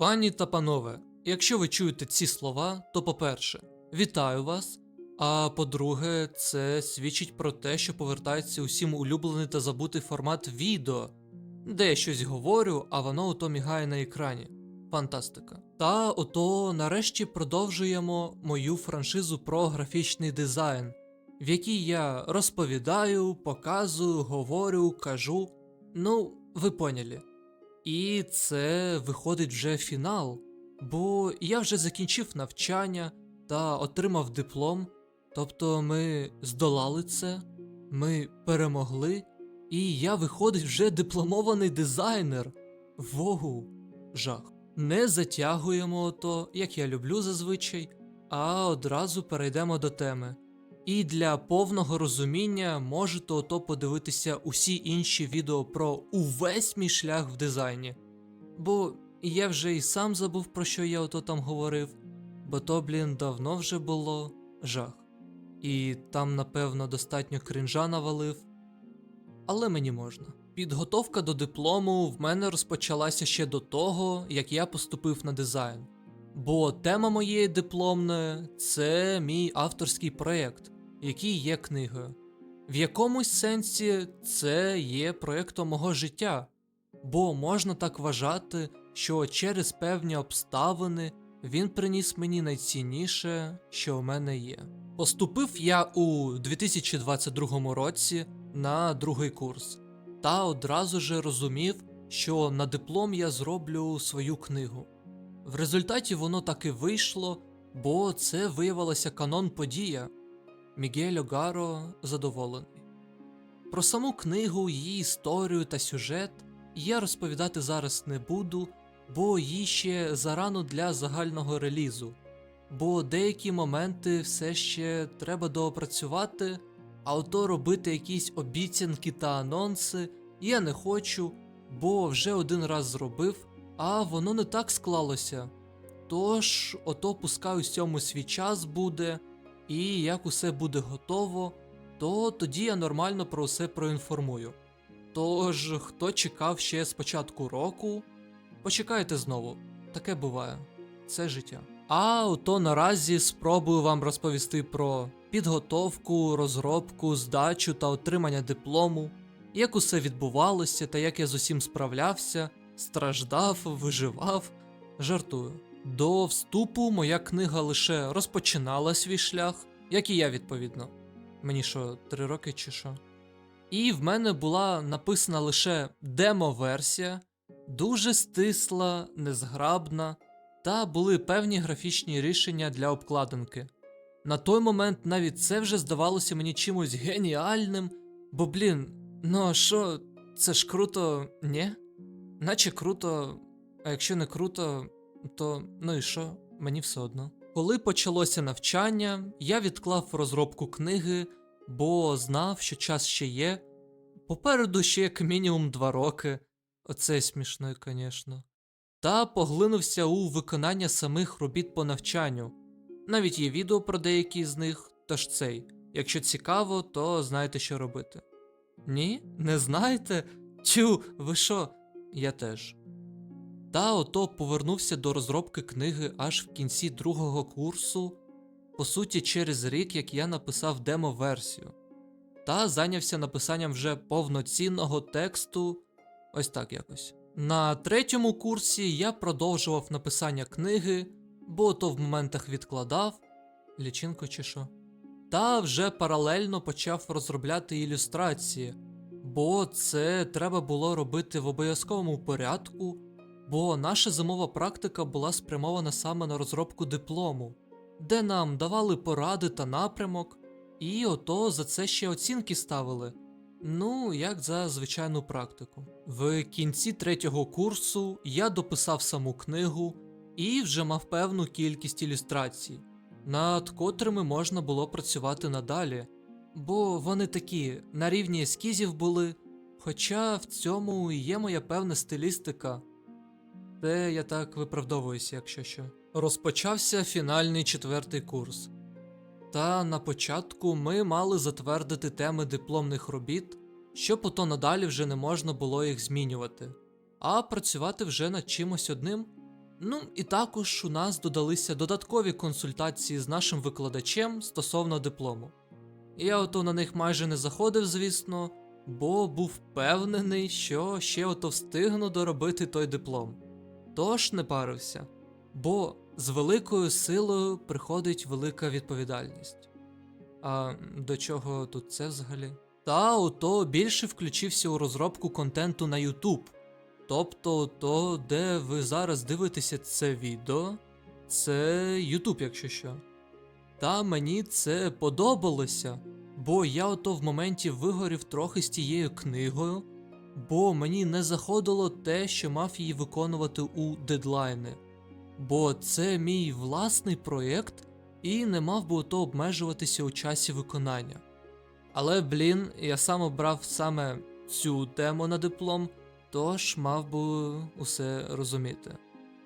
Пані та панове, якщо ви чуєте ці слова, то по-перше, вітаю вас. А по-друге, це свідчить про те, що повертається усім улюблений та забутий формат відео, де я щось говорю, а воно ото мігає на екрані. Фантастика. Та ото нарешті продовжуємо мою франшизу про графічний дизайн, в якій я розповідаю, показую, говорю, кажу. Ну, ви поняли. І це виходить вже фінал, бо я вже закінчив навчання та отримав диплом. Тобто ми здолали це, ми перемогли, і я виходить вже дипломований дизайнер. Вогу, жах. Не затягуємо то, як я люблю зазвичай, а одразу перейдемо до теми. І для повного розуміння можете ото подивитися усі інші відео про увесь мій шлях в дизайні. Бо я вже і сам забув про що я ото там говорив, бо то, блін, давно вже було жах. І там, напевно, достатньо кринжа навалив. Але мені можна. Підготовка до диплому в мене розпочалася ще до того, як я поступив на дизайн. Бо тема моєї дипломної це мій авторський проєкт, який є книгою. В якомусь сенсі це є проєктом мого життя, бо можна так вважати, що через певні обставини він приніс мені найцінніше, що у мене є. Поступив я у 2022 році на другий курс, та одразу же розумів, що на диплом я зроблю свою книгу. В результаті воно так і вийшло, бо це виявилася канон подія. Мігель Огаро задоволений. Про саму книгу, її історію та сюжет я розповідати зараз не буду, бо їй ще зарано для загального релізу, бо деякі моменти все ще треба доопрацювати, а ото робити якісь обіцянки та анонси я не хочу, бо вже один раз зробив, а воно не так склалося. Тож, ото пускай усьому свій час буде, і як усе буде готово, то тоді я нормально про все проінформую. Тож, хто чекав ще з початку року, почекайте знову, таке буває, це життя. А ото наразі спробую вам розповісти про підготовку, розробку, здачу та отримання диплому, як усе відбувалося та як я з усім справлявся, страждав, виживав, жартую. До вступу моя книга лише розпочинала свій шлях, як і я відповідно. Мені що, три роки чи що? І в мене була написана лише демо-версія, дуже стисла, незграбна, та були певні графічні рішення для обкладинки. На той момент навіть це вже здавалося мені чимось геніальним, бо, блін, ну а що, це ж круто, ні? Наче круто, а якщо не круто, то ну і що, мені все одно. Коли почалося навчання, я відклав розробку книги, бо знав, що час ще є. Попереду ще як мінімум два роки. Оце смішно, звісно. Та поглинувся у виконання самих робіт по навчанню. Навіть є відео про деякі з них, тож цей. Якщо цікаво, то знаєте, що робити. Ні? Не знаєте? Чу, ви що? Я теж. Та ото повернувся до розробки книги аж в кінці другого курсу, по суті, через рік, як я написав демо-версію, та зайнявся написанням вже повноцінного тексту, ось так якось. На третьому курсі я продовжував написання книги, бо то в моментах відкладав, лічинку чи що. Та вже паралельно почав розробляти ілюстрації, бо це треба було робити в обов'язковому порядку бо наша зимова практика була спрямована саме на розробку диплому, де нам давали поради та напрямок, і ото за це ще оцінки ставили. Ну, як за звичайну практику. В кінці третього курсу я дописав саму книгу і вже мав певну кількість ілюстрацій, над котрими можна було працювати надалі, бо вони такі на рівні ескізів були. Хоча в цьому є моя певна стилістика, те я так виправдовуюся, якщо що. Розпочався фінальний четвертий курс. Та на початку ми мали затвердити теми дипломних робіт, щоб ото надалі вже не можна було їх змінювати, а працювати вже над чимось одним. Ну і також у нас додалися додаткові консультації з нашим викладачем стосовно диплому. Я ото на них майже не заходив, звісно, бо був впевнений, що ще ото встигну доробити той диплом. Тож не парився, бо з великою силою приходить велика відповідальність. А до чого тут це взагалі? Та ото більше включився у розробку контенту на YouTube. Тобто, то, де ви зараз дивитеся це відео, це YouTube, якщо що. Та мені це подобалося, бо я ото в моменті вигорів трохи з тією книгою, бо мені не заходило те, що мав її виконувати у дедлайни. Бо це мій власний проєкт і не мав би ото обмежуватися у часі виконання. Але, блін, я сам обрав саме цю тему на диплом, тож мав би усе розуміти.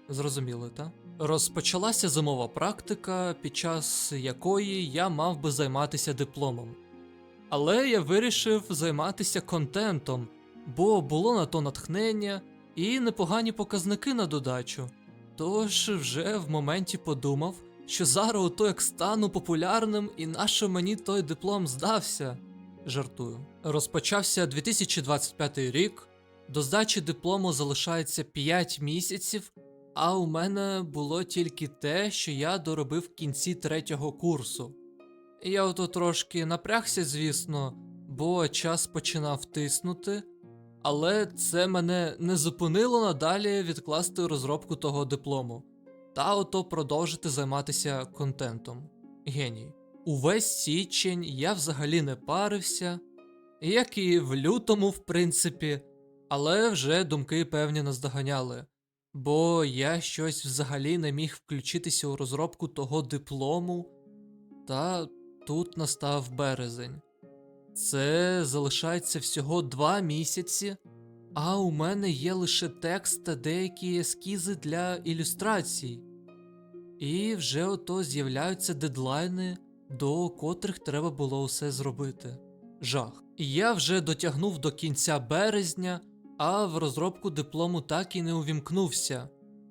Зрозуміло, так? Розпочалася зимова практика, під час якої я мав би займатися дипломом. Але я вирішив займатися контентом, бо було на то натхнення і непогані показники на додачу. Тож вже в моменті подумав, що зараз ото як стану популярним і нащо мені той диплом здався. Жартую. Розпочався 2025 рік, до здачі диплому залишається 5 місяців, а у мене було тільки те, що я доробив в кінці третього курсу. Я ото трошки напрягся, звісно, бо час починав тиснути, але це мене не зупинило надалі відкласти розробку того диплому та ото продовжити займатися контентом. Геній. Увесь січень я взагалі не парився, як і в лютому, в принципі, але вже думки певні наздоганяли, бо я щось взагалі не міг включитися у розробку того диплому, та тут настав березень. Це залишається всього два місяці, а у мене є лише текст та деякі ескізи для ілюстрацій. І вже ото з'являються дедлайни, до котрих треба було усе зробити. Жах. І я вже дотягнув до кінця березня, а в розробку диплому так і не увімкнувся.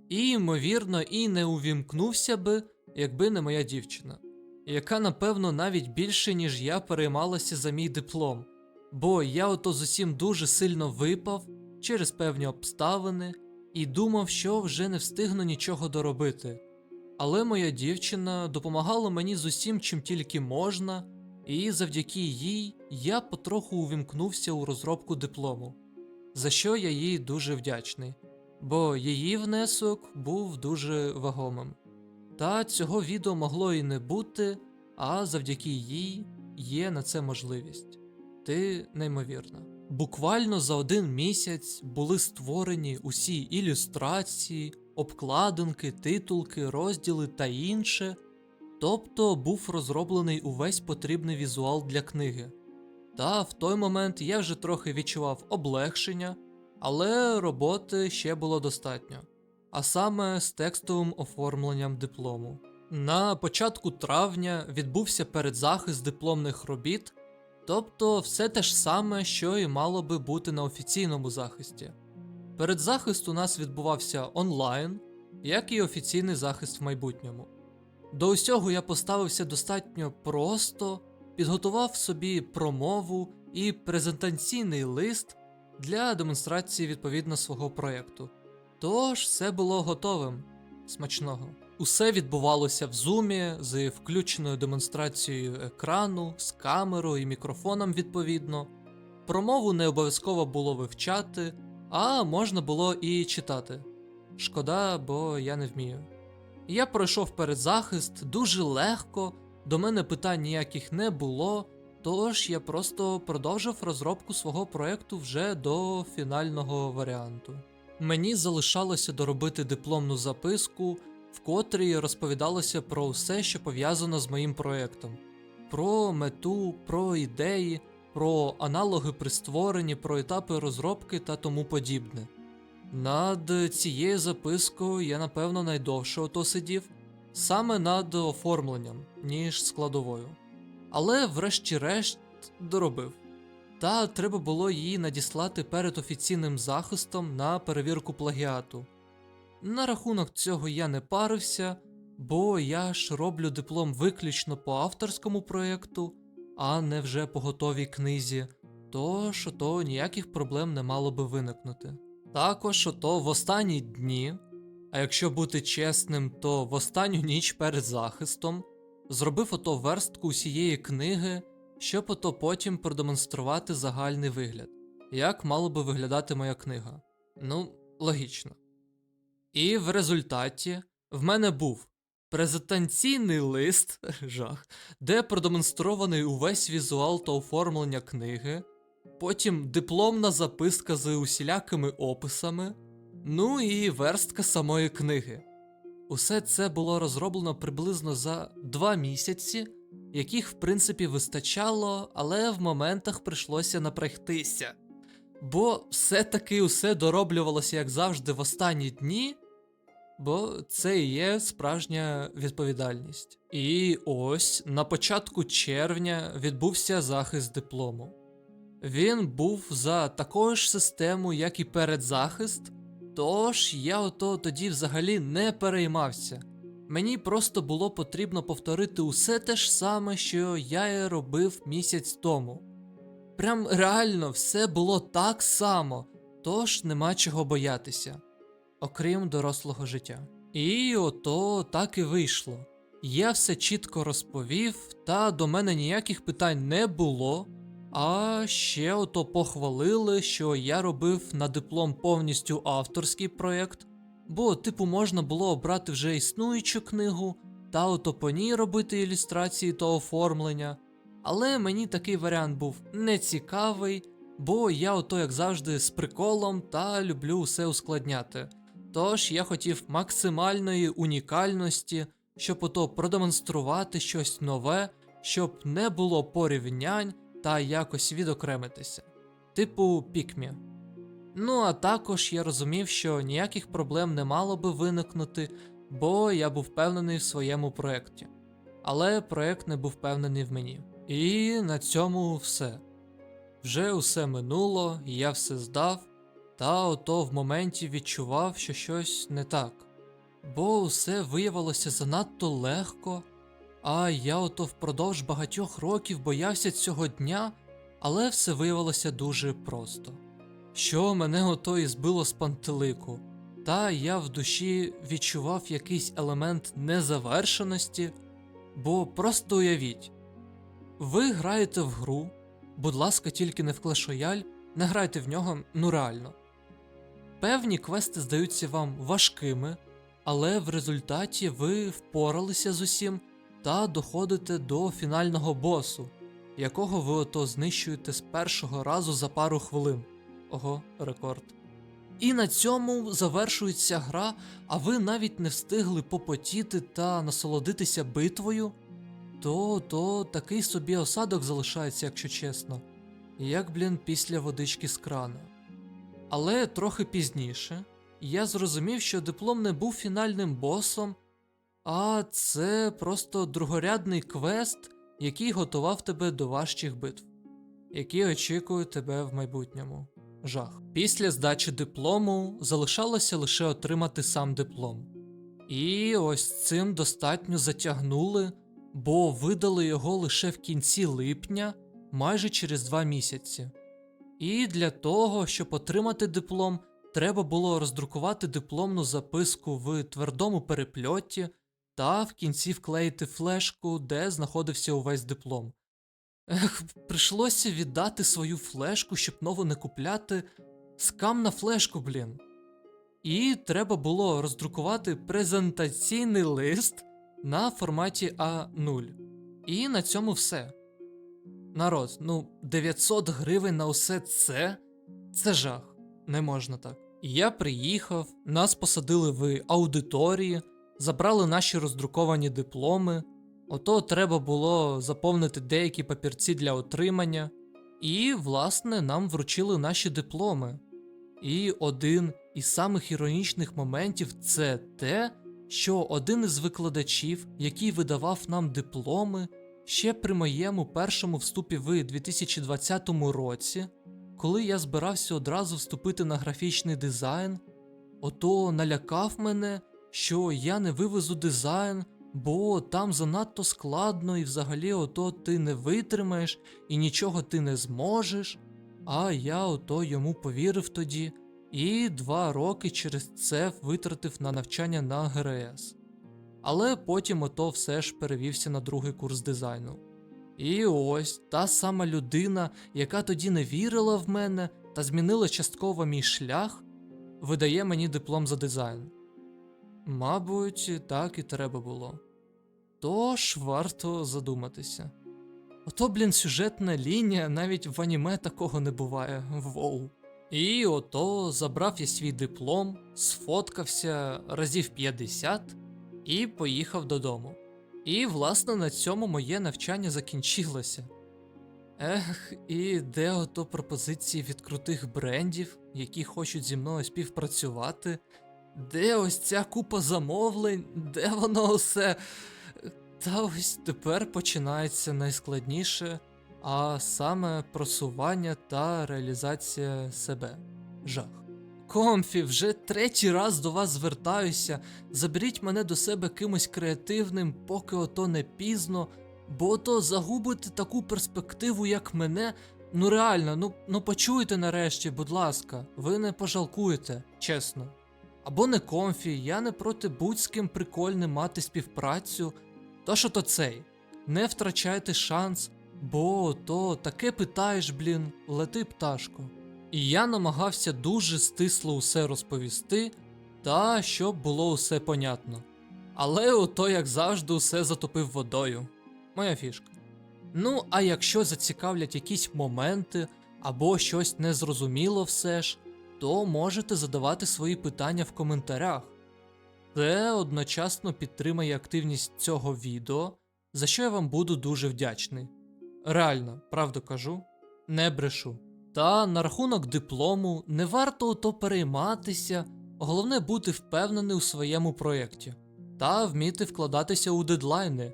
І, ймовірно, і не увімкнувся би, якби не моя дівчина, яка, напевно, навіть більше, ніж я переймалася за мій диплом, бо я ото з усім дуже сильно випав через певні обставини і думав, що вже не встигну нічого доробити. Але моя дівчина допомагала мені з усім, чим тільки можна, і завдяки їй я потроху увімкнувся у розробку диплому, за що я їй дуже вдячний, бо її внесок був дуже вагомим. Та цього відео могло і не бути, а завдяки їй є на це можливість. Ти неймовірна. Буквально за один місяць були створені усі ілюстрації, обкладинки, титулки, розділи та інше, тобто був розроблений увесь потрібний візуал для книги. Та в той момент я вже трохи відчував облегшення, але роботи ще було достатньо, а саме з текстовим оформленням диплому. На початку травня відбувся передзахист дипломних робіт, тобто все те ж саме, що і мало би бути на офіційному захисті. Передзахист у нас відбувався онлайн, як і офіційний захист в майбутньому. До усього я поставився достатньо просто, підготував собі промову і презентаційний лист для демонстрації відповідно свого проєкту. Тож все було готовим. Смачного. Усе відбувалося в зумі з включеною демонстрацією екрану, з камерою і мікрофоном відповідно. Промову не обов'язково було вивчати, а можна було і читати. Шкода, бо я не вмію. Я пройшов передзахист дуже легко, до мене питань ніяких не було, тож я просто продовжив розробку свого проєкту вже до фінального варіанту. Мені залишалося доробити дипломну записку, в котрій розповідалося про все, що пов'язано з моїм проєктом: про мету, про ідеї, про аналоги при створенні, про етапи розробки та тому подібне. Над цією запискою я, напевно, найдовше ото сидів, саме над оформленням, ніж складовою. Але, врешті-решт, доробив. Та треба було її надіслати перед офіційним захистом на перевірку плагіату. На рахунок цього я не парився, бо я ж роблю диплом виключно по авторському проєкту, а не вже по готовій книзі, тож ото ніяких проблем не мало би виникнути. Також ото в останні дні, а якщо бути чесним, то в останню ніч перед захистом зробив ото верстку усієї книги, щоб ото потім продемонструвати загальний вигляд, як мала би виглядати моя книга. Ну, логічно. І в результаті в мене був презентаційний лист, жах, де продемонстрований увесь візуал та оформлення книги, потім дипломна записка з усілякими описами, ну і верстка самої книги. Усе це було розроблено приблизно за два місяці, яких в принципі вистачало, але в моментах прийшлося напрягтися. Бо все-таки усе дороблювалося, як завжди, в останні дні, бо це і є справжня відповідальність. І ось на початку червня відбувся захист диплому. Він був за такою ж системою, як і передзахист, тож я ото тоді взагалі не переймався. Мені просто було потрібно повторити усе те ж саме, що я і робив місяць тому. Прям реально все було так само, тож нема чого боятися, окрім дорослого життя. І ото так і вийшло. Я все чітко розповів, та до мене ніяких питань не було. А ще ото похвалили, що я робив на диплом повністю авторський проєкт, бо, типу, можна було обрати вже існуючу книгу та ото по ній робити ілюстрації та оформлення. Але мені такий варіант був нецікавий, бо я ото, як завжди, з приколом та люблю все ускладняти. Тож я хотів максимальної унікальності, щоб ото продемонструвати щось нове, щоб не було порівнянь та якось відокремитися. Типу пікмі. Ну а також я розумів, що ніяких проблем не мало би виникнути, бо я був впевнений в своєму проєкті. Але проєкт не був впевнений в мені. І на цьому все. Вже усе минуло, я все здав, та ото в моменті відчував, що щось не так. Бо усе виявилося занадто легко, а я ото впродовж багатьох років боявся цього дня, але все виявилося дуже просто. Що мене ото і збило з пантелику, та я в душі відчував якийсь елемент незавершеності, бо просто уявіть, ви граєте в гру, будь ласка, тільки не в Clash Royale, не грайте в нього, ну реально. Певні квести здаються вам важкими, але в результаті ви впоралися з усім та доходите до фінального босу, якого ви ото знищуєте з першого разу за пару хвилин. Ого, рекорд. І на цьому завершується гра, а ви навіть не встигли попотіти та насолодитися битвою, то то такий собі осадок залишається, якщо чесно, як, блін, після водички з крана. Але трохи пізніше я зрозумів, що диплом не був фінальним босом, а це просто другорядний квест, який готував тебе до важчих битв, які очікують тебе в майбутньому. Жах. Після здачі диплому залишалося лише отримати сам диплом. І ось цим достатньо затягнули, бо видали його лише в кінці липня, майже через два місяці. І для того, щоб отримати диплом, треба було роздрукувати дипломну записку в твердому перепльоті та в кінці вклеїти флешку, де знаходився увесь диплом. Ех, прийшлося віддати свою флешку, щоб нову не купляти. Скам на флешку, блін. І треба було роздрукувати презентаційний лист на форматі А0. І на цьому все. Народ, ну 900 гривень на усе це це жах. Не можна так. Я приїхав, нас посадили в аудиторії, забрали наші роздруковані дипломи. Ото треба було заповнити деякі папірці для отримання, і, власне, нам вручили наші дипломи. І один із самих іронічних моментів це те, що один із викладачів, який видавав нам дипломи, ще при моєму першому вступі в 2020 році, коли я збирався одразу вступити на графічний дизайн, ото налякав мене, що я не вивезу дизайн, бо там занадто складно, і взагалі ото ти не витримаєш і нічого ти не зможеш. А я ото йому повірив тоді, і два роки через це витратив на навчання на ГРС. Але потім ото все ж перевівся на другий курс дизайну. І ось та сама людина, яка тоді не вірила в мене та змінила частково мій шлях, видає мені диплом за дизайн. Мабуть, так і треба було. Тож варто задуматися. Ото, блін, сюжетна лінія, навіть в аніме такого не буває. Воу. І ото забрав я свій диплом, сфоткався разів 50 і поїхав додому. І, власне, на цьому моє навчання закінчилося. Ех, і де ото пропозиції від крутих брендів, які хочуть зі мною співпрацювати? Де ось ця купа замовлень, де воно все? Та ось тепер починається найскладніше, а саме просування та реалізація себе. Жах. Комфі, вже третій раз до вас звертаюся. Заберіть мене до себе кимось креативним, поки ото не пізно, бо ото загубити таку перспективу, як мене. Ну реально, ну, ну почуйте нарешті, будь ласка, ви не пожалкуєте, чесно. Або не комфі, я не проти будь з ким прикольним мати співпрацю. То що то цей, не втрачайте шанс, бо то таке питаєш, блін, лети пташко. І я намагався дуже стисло усе розповісти, та щоб було усе понятно. Але ото, як завжди, усе затопив водою. Моя фішка. Ну, а якщо зацікавлять якісь моменти або щось незрозуміло все ж, то можете задавати свої питання в коментарях. Це одночасно підтримає активність цього відео, за що я вам буду дуже вдячний. Реально, правду кажу, не брешу. Та на рахунок диплому не варто ото перейматися, головне бути впевнений у своєму проєкті та вміти вкладатися у дедлайни.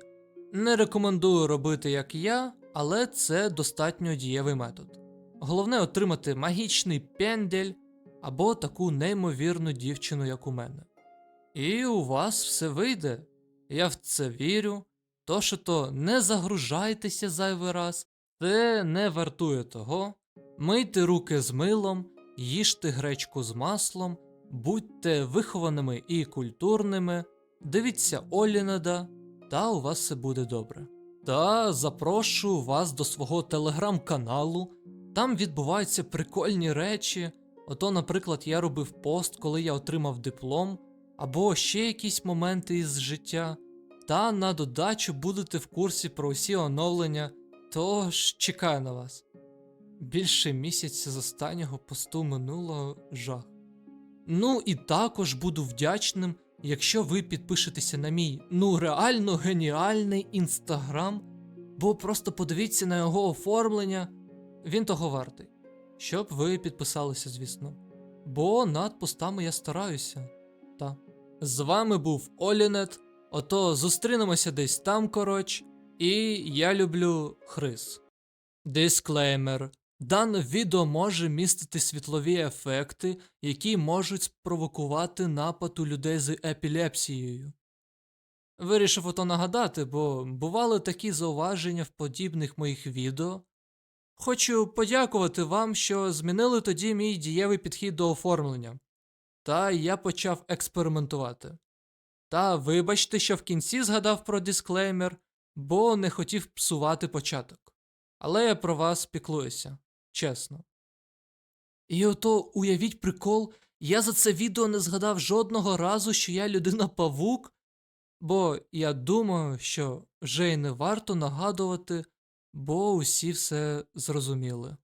Не рекомендую робити як я, але це достатньо дієвий метод. Головне отримати магічний пендель або таку неймовірну дівчину, як у мене. І у вас все вийде. Я в це вірю. То що то не загружайтеся зайвий раз, це не вартує того. Мийте руки з милом, їжте гречку з маслом, будьте вихованими і культурними, дивіться Олінеда, та у вас все буде добре. Та запрошую вас до свого телеграм-каналу. Там відбуваються прикольні речі. Ото, наприклад, я робив пост, коли я отримав диплом, або ще якісь моменти із життя. Та на додачу будете в курсі про усі оновлення, тож чекаю на вас. Більше місяця з останнього посту минуло жах. Ну і також буду вдячним, якщо ви підпишетеся на мій ну реально геніальний інстаграм, бо просто подивіться на його оформлення, він того вартий. Щоб ви підписалися, звісно. Бо над постами я стараюся. Та. З вами був Олінет. Ото зустрінемося десь там, короч. І я люблю Хрис. Дисклеймер. Дане відео може містити світлові ефекти, які можуть спровокувати напад у людей з епілепсією. Вирішив ото нагадати, бо бували такі зауваження в подібних моїх відео. Хочу подякувати вам, що змінили тоді мій дієвий підхід до оформлення. Та я почав експериментувати. Та вибачте, що в кінці згадав про дисклеймер, бо не хотів псувати початок. Але я про вас піклуюся, чесно. І ото уявіть прикол, я за це відео не згадав жодного разу, що я людина павук, бо я думаю, що вже й не варто нагадувати, бо усі все зрозуміли.